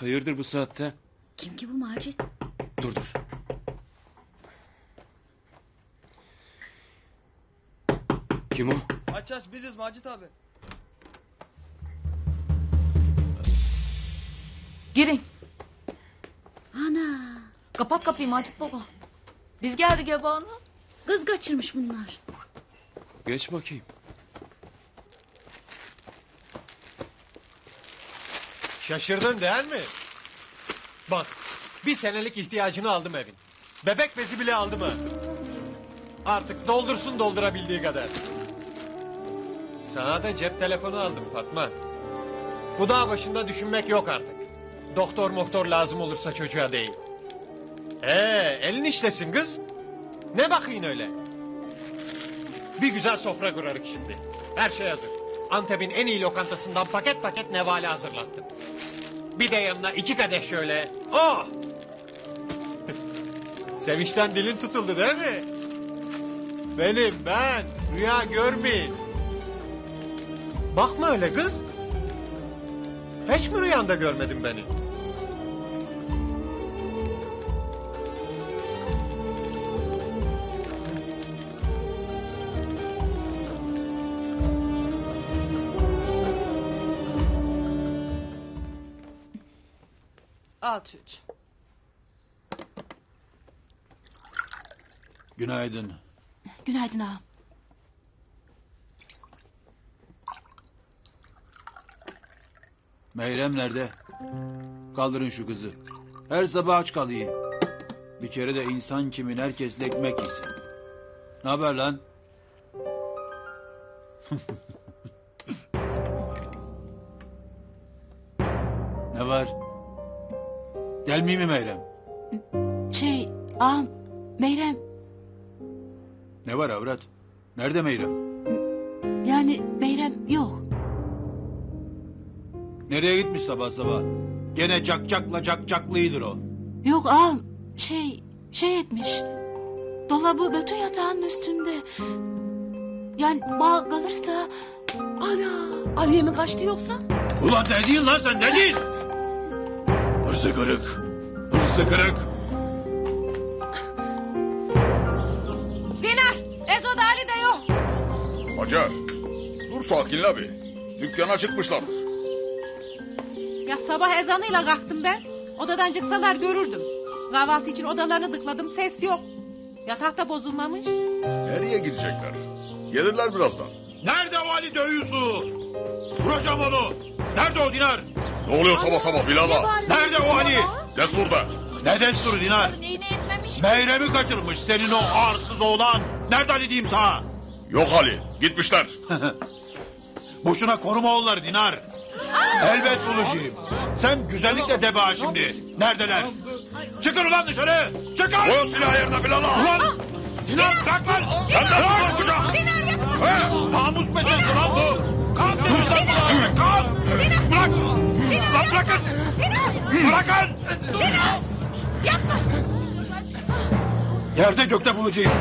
Hayırdır bu saatte? Kim ki bu Macit? Dur dur. Kim o? Aç aç biziz Macit abi. Girin. Ana. Kapat kapıyı Macit baba. Biz geldik Eba Kız kaçırmış bunlar. Geç bakayım. Şaşırdın değil mi? Bak bir senelik ihtiyacını aldım evin. Bebek bezi bile aldım ha. Artık doldursun doldurabildiği kadar. Sana da cep telefonu aldım Fatma. Bu dağ başında düşünmek yok artık. Doktor moktor lazım olursa çocuğa değil. Ee, elin işlesin kız. Ne bakayın öyle? Bir güzel sofra kurarık şimdi. Her şey hazır. Antep'in en iyi lokantasından paket paket nevale hazırlattım. Bir de yanına iki kadeh şöyle. Oh! Sevinçten dilin tutuldu değil mi? Benim ben. Rüya görmeyin. Bakma öyle kız. Hiç mi rüyanda görmedin beni? Al çocuğum. Günaydın. Günaydın ağam. Meyrem nerede? Kaldırın şu kızı. Her sabah aç kalayım. Bir kere de insan kimin herkesle ekmek yesin. Ne haber lan? ne var? Gelmeyeyim mi Meyrem? Şey ağam Meyrem Ne var avrat? Nerede Meyrem? yani Meyrem yok. Nereye gitmiş sabah sabah? Gene cakcakla cakcaklıydır o. Yok ağam şey şey etmiş. Dolabı bütün yatağın üstünde. Yani bağ kalırsa Ana. Aliye mi kaçtı yoksa? Ulan ne diyorsun lan sen ne diyorsun? Hırsı kırık. Hırsı kırık. Dinar Ezo'da Ali de yok. Hacer, dur sakinle bir. Dükkana çıkmışlardır. Ya sabah ezanıyla kalktım ben. Odadan çıksalar görürdüm. Kahvaltı için odalarını tıkladım ses yok. Yatak da bozulmamış. Nereye gidecekler? Gelirler birazdan. Nerede o Ali dövüyorsu? Vuracağım onu. Nerede o Dinar? Ne oluyor sabah sabah Bilal'a? Nerede o Ali? Destur'da. Ne desturu Dinar? Etmemiş Meyrem'i kaçırmış senin o arsız oğlan. Nerede Ali diyeyim sana? Yok Ali, gitmişler. Boşuna koruma onları Dinar. Elbet bulacağım. Sen güzellikle de bana şimdi. Neredeler? Çıkın ulan dışarı. Çıkın. Koyun silahı yerine Bilal'a. Ulan. Dinar bırak lan. Sen de Bırak. korkacağım. He, Namus meselesi lan bu. Kalk önümüzden bırak. Kalk. Bırak. Lan bırakın. Bırakın. Yerde gökte bulacağım.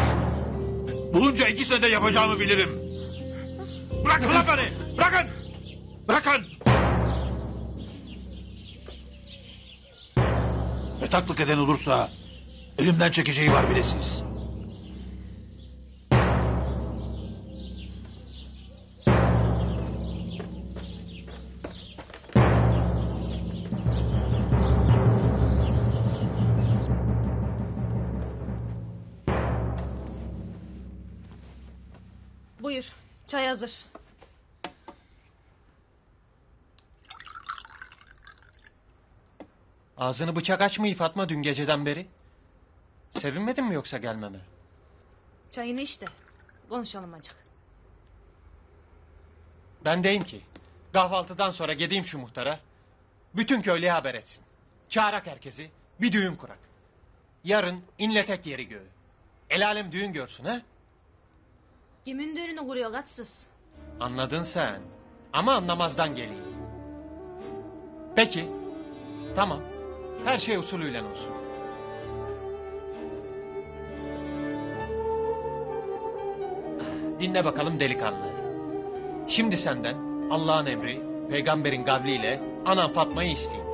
Bulunca ikisine de yapacağımı bilirim. Bırakın lan beni. Bırakın. Bırakın. Yataklık eden olursa elimden çekeceği var bilesiz. Çay hazır. Ağzını bıçak açmıyor Fatma dün geceden beri. Sevinmedin mi yoksa gelmeme? Çayını işte. Konuşalım acık. Ben deyim ki kahvaltıdan sonra gideyim şu muhtara. Bütün köylüye haber etsin. Çağırak herkesi bir düğün kurak. Yarın inletek yeri göğü. El alem düğün görsün ha? Kimin düğününü kuruyor katsız? Anladın sen. Ama anlamazdan geleyim. Peki. Tamam. Her şey usulüyle olsun. Dinle bakalım delikanlı. Şimdi senden Allah'ın emri, peygamberin kavliyle anan Fatma'yı isteyeyim.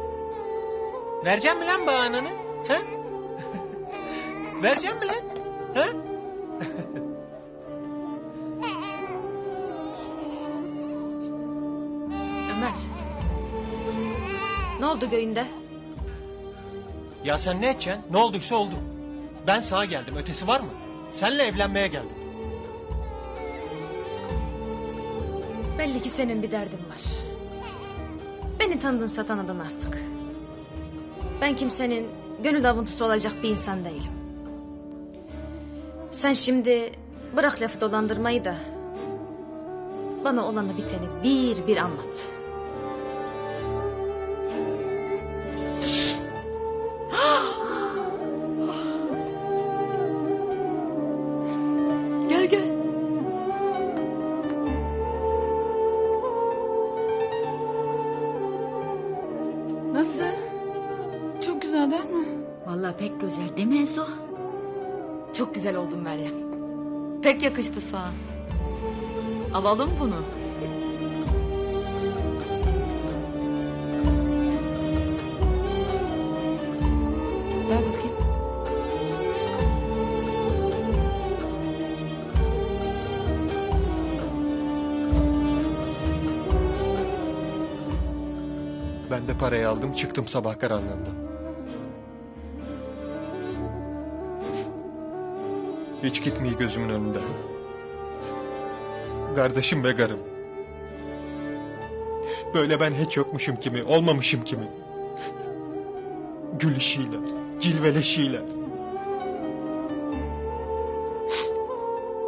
Vereceğim mi lan bana ananı? Ha? Vereceğim mi lan? Ha? Oldu göğünde? Ya sen ne edeceksin? Ne olduysa oldu. Ben sağa geldim. Ötesi var mı? Senle evlenmeye geldim. Belli ki senin bir derdin var. Beni tanıdın artık. Ben kimsenin gönül avuntusu olacak bir insan değilim. Sen şimdi bırak lafı dolandırmayı da... ...bana olanı biteni bir bir anlat. Vallahi pek güzel değil mi Ezo? Çok güzel oldun Meryem. Pek yakıştı sana. Alalım bunu. Ver bakayım. Ben de parayı aldım çıktım sabah karanlığında. Hiç gitmeyi gözümün önünde. Kardeşim ve karım. Böyle ben hiç yokmuşum kimi, olmamışım kimi. Gülüşüyle, cilveleşiyle.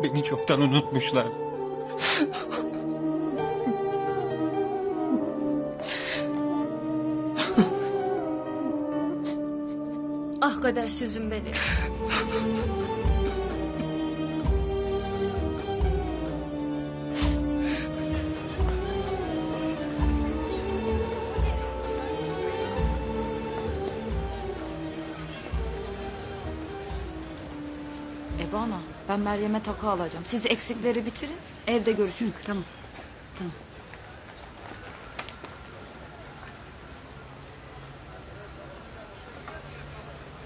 Beni çoktan unutmuşlar. Ah kadersizim benim. Ebe ana ben Meryem'e takı alacağım. Siz eksikleri bitirin evde görüşürüz. Tamam. Tamam.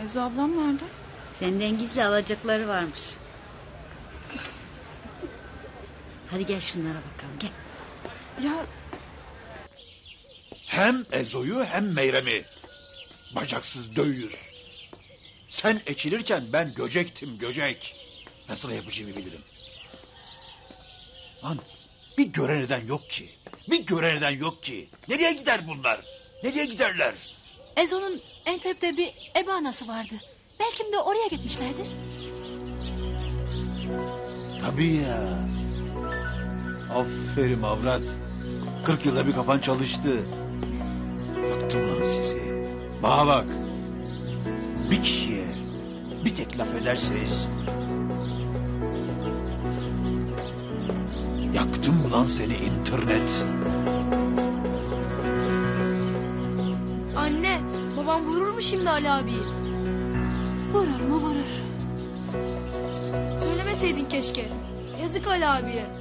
Ezo ablam nerede? Senden gizli alacakları varmış. Hadi gel şunlara bakalım gel. Ya Hem Ezo'yu hem Meyrem'i. Bacaksız döyüz. Sen ekilirken ben göcektim göcek. Nasıl yapacağımı bilirim. Lan bir gören eden yok ki. Bir gören eden yok ki. Nereye gider bunlar? Nereye giderler? Ezo'nun Entep'te bir ebe anası vardı. Belki de oraya gitmişlerdir. Tabii ya. Aferin avrat. Kırk yılda bir kafan çalıştı. Bıktım lan sizi. Bana bak. Bir kişiye bir tek laf ederseniz... Yaktım lan seni internet. Anne babam vurur mu şimdi Ali abiyi? Vurur mu vurur. Söylemeseydin keşke. Yazık Ali abiye.